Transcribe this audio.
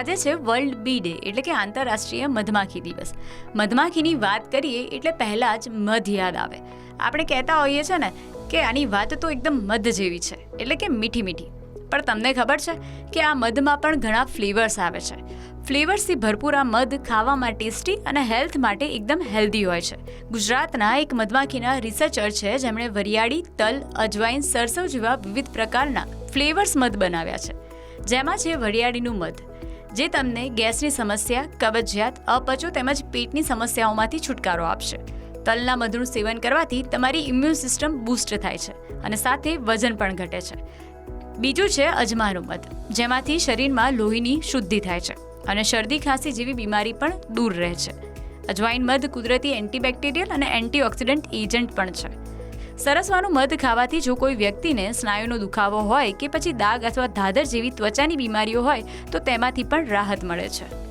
આજે છે વર્લ્ડ બી ડે, એટલે કે આંતરરાષ્ટ્રીય મધમાખી દિવસ. મધમાખીની વાત કરીએ એટલે પહેલાં જ મધ યાદ આવે. આપણે કહેતા હોઈએ છે ને કે આની વાત તો એકદમ મધ જેવી છે, એટલે કે મીઠી મીઠી. પણ તમને ખબર છે કે આ મધમાં પણ ઘણા ફ્લેવર્સ આવે છે. ફ્લેવર્સથી ભરપૂર આ મધ ખાવામાં ટેસ્ટી અને હેલ્થ માટે એકદમ હેલ્ધી હોય છે. ગુજરાતના એક મધમાખીના રિસર્ચર છે, જેમણે વરિયાળી, તલ અજવાઈન સરસવ જેવા વિવિધ પ્રકારના ફ્લેવર્સ મધ બનાવ્યા છે. જેમાં છે વરિયાળીનું મધ. જે તમને ગેસની સમસ્યા, કબજિયાત, અપચો તેમજ પેટની સમસ્યાઓમાંથી છુટકારો આપશે. તલના મધનું સેવન કરવાથી તમારી ઇમ્યુન સિસ્ટમ બૂસ્ટ થાય છે અને સાથે વજન પણ ઘટે છે. બીજું છે અજમાનું મધ, જેમાંથી શરીરમાં લોહીની શુદ્ધિ થાય છે અને શરદી ખાંસી જેવી બીમારી પણ દૂર રહે છે. અજવાઇન મધ કુદરતી એન્ટીબેક્ટેરિયલ અને એન્ટીઓક્સિડન્ટ એજન્ટ પણ છે. સરસવાનું મધ ખાવાથી જો કોઈ વ્યક્તિને સ્નાયુનો દુખાવો હોય કે પછી દાગ અથવા ધાદર જેવી ત્વચાની બીમારીઓ હોય, તો તેમાંથી પણ રાહત મળે છે.